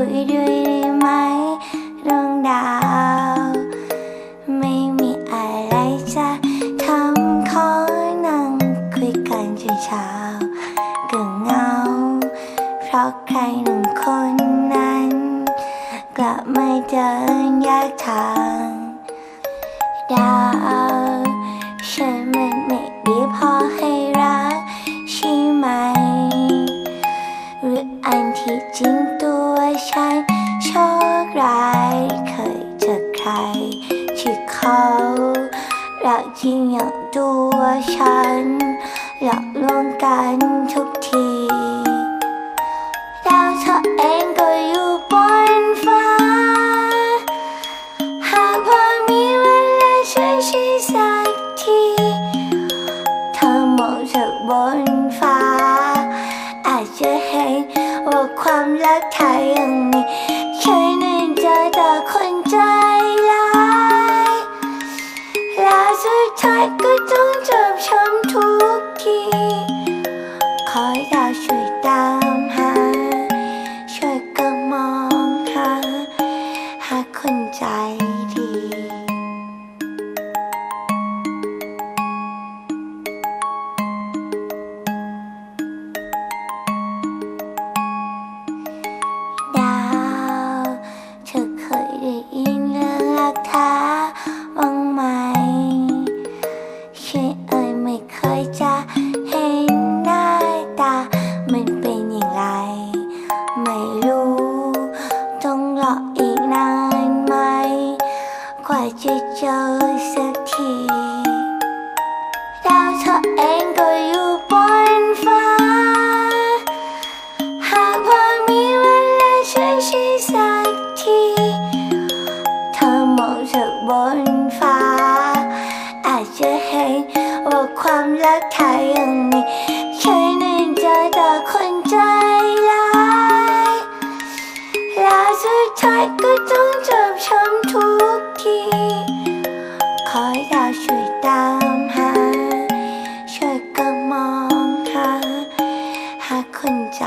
คุยด้วยได้ไหมเรื่องดาว ไม่มีอะไรจะทำขอนั่งคุยกันเช้าก็เหงา เพราะใครหนึ่งคนนั้น กลับไม่เดินแยกทางดาว ฉันโชคร้ายเคยเจอใคร ที่เขารักจริงอย่างตัวฉันหลอกลวงกันทุกทีดาวเธอเองก็อยู่บนฟ้า หากพอมีเวลาช่วยชี้สักที เธอมองจากบนฟ้า อาจจะเห็น ความรักไทยยังมีใช่ในใจแต่คนใจร้ายและสุดท้ายก็ต้องจบช้ำทุกที ขอดาวช่วยตาม ต้องรออีกนานไหม กว่าจะเจอสักทีดาวเธอเองก็อยู่บนฟ้า หากพอมีเวลาช่วยชีสักที เธอมองจากบนฟ้า อาจจะเห็นว่าความรักไทยยังมี อยดาช่วยตามหา ช่วยก็มองหาหาคนใจ